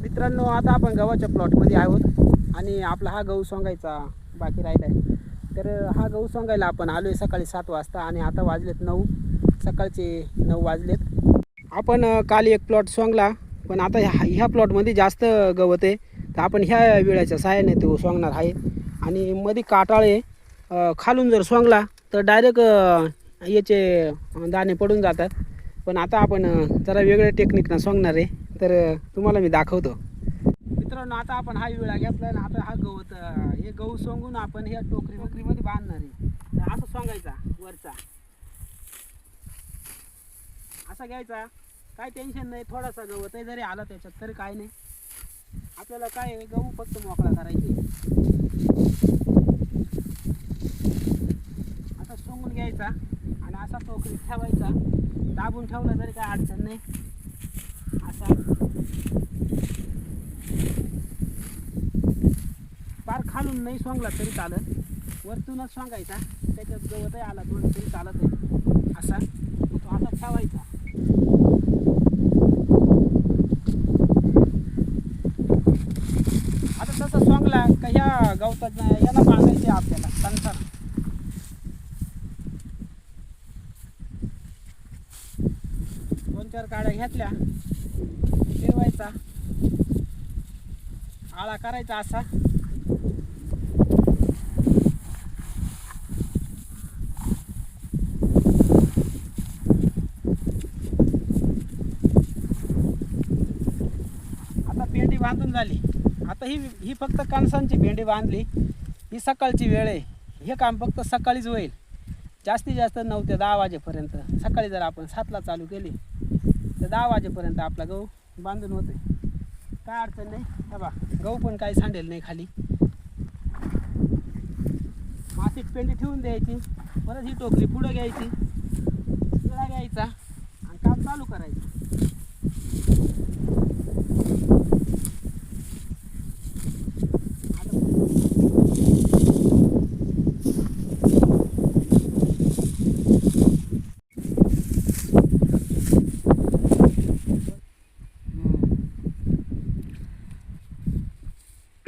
मित्रांनो आता आपण गव्हाच्या प्लॉटमध्ये आहोत. आणि आपला हा गहू सोंगायचा बाकी राहिला आहे तर हा गहू सोंगायला आपण आलो आहे सकाळी सात वाजता आणि आता वाजलेत नऊ. सकाळचे नऊ वाजलेत. आपण काल एक प्लॉट सोंगला पण आता ह्या ह्या प्लॉटमध्ये जास्त गवत आहे. तर आपण ह्या वेळाच्या सहाय्याने तो सोंगणार आहे. आणि मध्ये काटाळे खालून जर सोंगला तर डायरेक्ट याचे दाणे पडून जातात. पण आता आपण जरा वेगळ्या टेक्निकनं सोंगणार आहे. तर तुम्हाला मी दाखवतो. मित्रांनो आता आपण हा विळा घेतला आणि आता हा गवत हे गहू सोंगून आपण ह्या टोकरी टोकरीमध्ये बांधणार आहे. तर असं सोंगायचा वरचा. असा घ्यायचा. काय टेन्शन नाही थोडासा गवत आहे जरी आला त्याच्यात तरी काय नाही. आपल्याला काय आहे, गहू फक्त मोकळा करायचे असा सोंगून घ्यायचा आणि असा टोकरीत ठेवायचा. दाबून ठेवला तरी काय अडचण नाही. असा. पार खालून नाही सोंगला तरी चालत. वरतूनच सोंगायचा. त्याच्यात गवतही आला थोडं तरी चालत आहे. असा. तो असा ठेवायचा. आता तसं सोंगला का ह्या गवतात याला बांधायचे आपल्याला. संसार. दोन चार काड्या घेतल्या. फिरवायचा. आळा करायचा असा. आता पेंडी बांधून झाली. आता ही ही फक्त कणसांची भेंडी बांधली. ही सकाळची वेळ आहे. हे काम फक्त सकाळीच होईल. जास्तीत जास्त नऊ ते दहा वाजेपर्यंत. सकाळी जर आपण सातला चालू केली तर दहा वाजेपर्यंत आपला गहू बांधून होते काय अडचण नाही. हे बा गहू पण काही सांडेल नाही खाली. मातीत पेंडी ठेवून द्यायची. परत ही टोकरी पुढं घ्यायची. घ्यायचा. आणि काम चालू करायचं.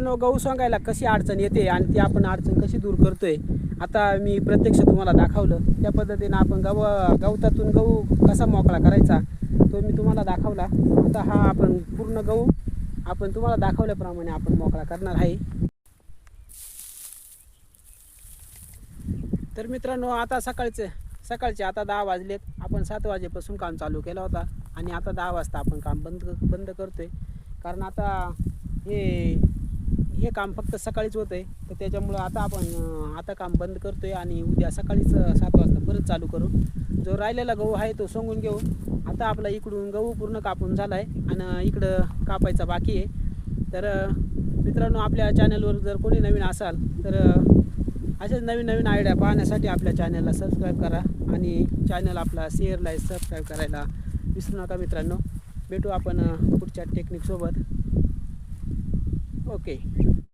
मित्रांनो गहू सांगायला कशी अडचण येते आणि ती आपण अडचण कशी दूर करतोय आता मी प्रत्यक्ष तुम्हाला दाखवलं. त्या पद्धतीनं आपण गव गवतातून गहू कसा मोकळा करायचा तो मी तुम्हाला दाखवला. आता हा आपण पूर्ण गहू आपण तुम्हाला दाखवल्याप्रमाणे आपण मोकळा करणार आहे. तर मित्रांनो आता सकाळचे सकाळचे आता दहा वाजलेत. आपण सात वाजेपासून काम चालू केला होता आणि आता दहा वाजता आपण काम बंद बंद करतोय. कारण आता हे हे काम फक्त सकाळीच होतं आहे तर त्याच्यामुळं आता आपण आता काम बंद करतो आहे आणि उद्या सकाळीच सात वाजता परत चालू करू जो राहिलेला गहू आहे तो सोंगून घेऊ. आता आपला इकडून गहू पूर्ण कापून झाला आहे आणि इकडं कापायचा बाकी आहे. तर मित्रांनो आपल्या चॅनलवर जर कोणी नवीन असाल तर अशाच असेच नवीन नवीन आयडिया पाहण्यासाठी आपल्या चॅनलला सबस्क्राईब करा आणि चॅनल आपला शेअरला सबस्क्राईब करायला विसरू नका मित्रांनो. भेटू आपण पुढच्या टेक्निकसोबत Okay.